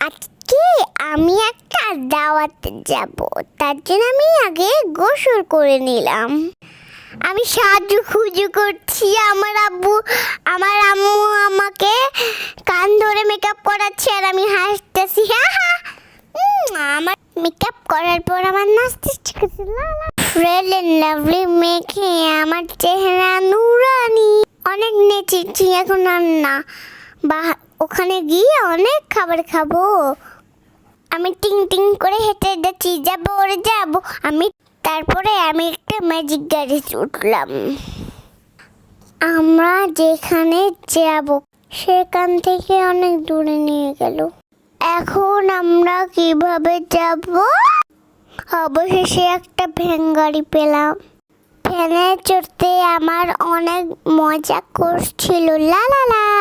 আজকে আমি একটা দাওয়াতে যাব। তার জন্য আমি আগে গোসল করে নিলাম। আমি সাজু খুঁজু করছি, আমার আব্বু, আমার আম্মু আমাকে কান ধরে মেকআপ করাচ্ছে আর আমি হাসতেছি। আমার মেকআপ করার পর আমার নাচতে ইচ্ছে ফ্রেল লাভলি মেখে আমার চেহারা নুরানি। অনেক নেচেছি, এখন আর না। বা ওখানে গিয়ে অনেক খাবার খাব। আমি টিং টিং করে হেঁটে যাচ্ছি, যাব ওরে যাব। আমি তারপরে আমি একটা ম্যাজিক গাড়ি উঠলাম। আমরা যেখানে যাব, সেখান থেকে অনেক দূরে নিয়ে গেল। এখন আমরা কীভাবে যাব? অবশেষে একটা ভ্যান গাড়ি পেলাম। ভ্যানে চড়তে আমার অনেক মজা করছিল, লা লা লা।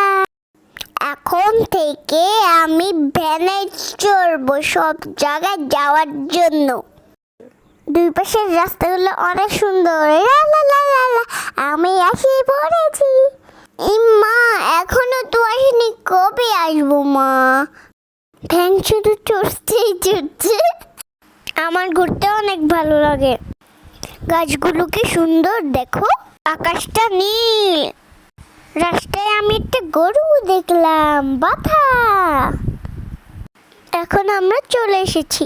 এখন থেকে আমি ভ্যানে চড়বো সব জায়গায় যাওয়ার জন্য। দুই পাশের রাস্তাগুলো অনেক সুন্দর। আমি আসি পড়েছি। মা এখনও তো আসেনি। কবে আসব, মা? ভ্যান শুধু চড়তেই চড়ছে। আমার ঘুরতে অনেক ভালো লাগে। গাছগুলো কি সুন্দর, দেখো। আকাশটা নীল। রাস্তায় আমি একটা গরু দেখলাম বাধা এখন আমরা চলে এসেছি।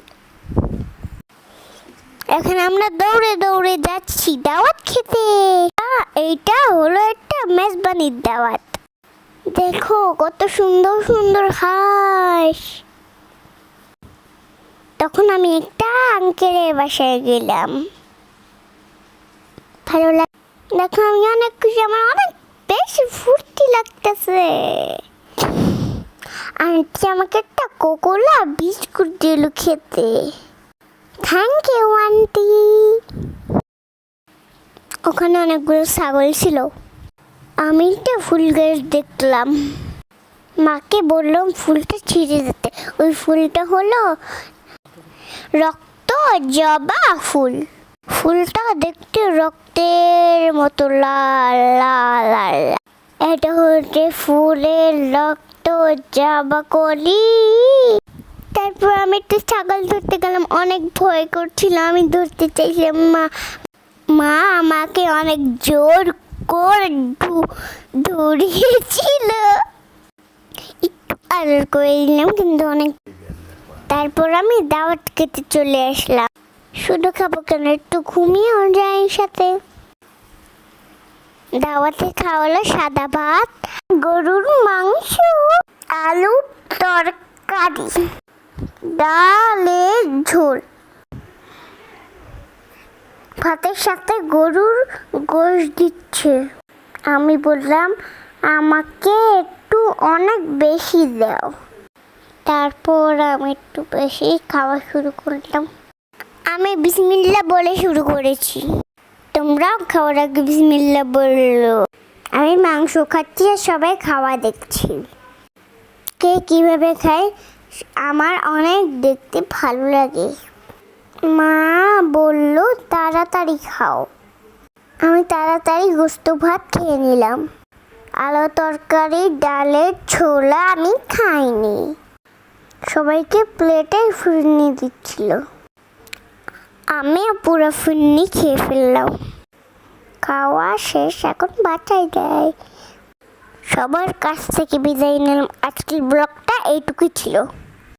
এখন আমরা দৌড়ে দৌড়ে যাচ্ছি দাওয়াত খেতে। এইটা হলো একটা মেজবানির দাওয়াত। দেখো, কত সুন্দর সুন্দর হাঁস। তখন আমি একটা আঙ্কেলের বাসায় গেলাম। ভালো লাগ দেখো, আমি অনেক খুশি, আমার অনেক বেশি ফুর্তি লাগতেছে। আন্টি আমাকে একটা কোকোলা বিস্কুট দিল খেতে? থ্যাংক ইউ আন্টি ওখানে অনেকগুলো ছাগল ছিল। আমি একটা ফুল গাছ দেখলাম। মাকে বললাম ফুলটা ছিঁড়ে দিতে। ওই ফুলটা হলো রক্ত জবা ফুল। ফুলটা দেখতে রক্তের মতো লাল লাল লাল। এটা হচ্ছে ফুলের রক্ত জবা কলি তারপর আমি একটু ছাগল ধরতে গেলাম। অনেক ভয় করছিল, আমি ধরতে চাইছিলাম, মা মা আমাকে অনেক জোর করে ধরিয়েছিল। একটু আদর করে দিলাম কিন্তু অনেক তারপর আমি দাওয়াত খেতে চলে আসলাম। শুধু খাব কেন? একটু ঘুমিয়েও যাই সাথে। দাওয়াতে খাওয়ালো সাদা ভাত, গরুর মাংস, আলু তরকারি, ডালের ঝোল। ভাতের সাথে গরুর গোশ দিচ্ছে। আমি বললাম, আমাকে একটু অনেক বেশি দাও। তারপর আমি একটু বেশি খাওয়া শুরু করলাম। আমি বিসমিল্লা বলে শুরু করেছি। তোমরাও খাওয়ার আগে বিসমিল্লা বলল? আমি মাংস খাচ্ছি আর সবাই খাওয়া দেখছি। কে কীভাবে খায়? আমার অনেক দেখতে ভালো লাগে। মা বলল, তাড়াতাড়ি খাও। আমি তাড়াতাড়ি গোস্ত ভাত খেয়ে নিলাম। আলো তরকারি, ডালের ছোলা আমি খাইনি। সবাইকে প্লেটে ফিরনি দিচ্ছিল। আমিও পুরো ফিরনি খেয়ে ফেললাম। খাওয়া শেষ, এখন বাঁচাই দেয় সবার কাছ থেকে বিদায় নিলাম। আজকের ব্লগটা এইটুকুই ছিল।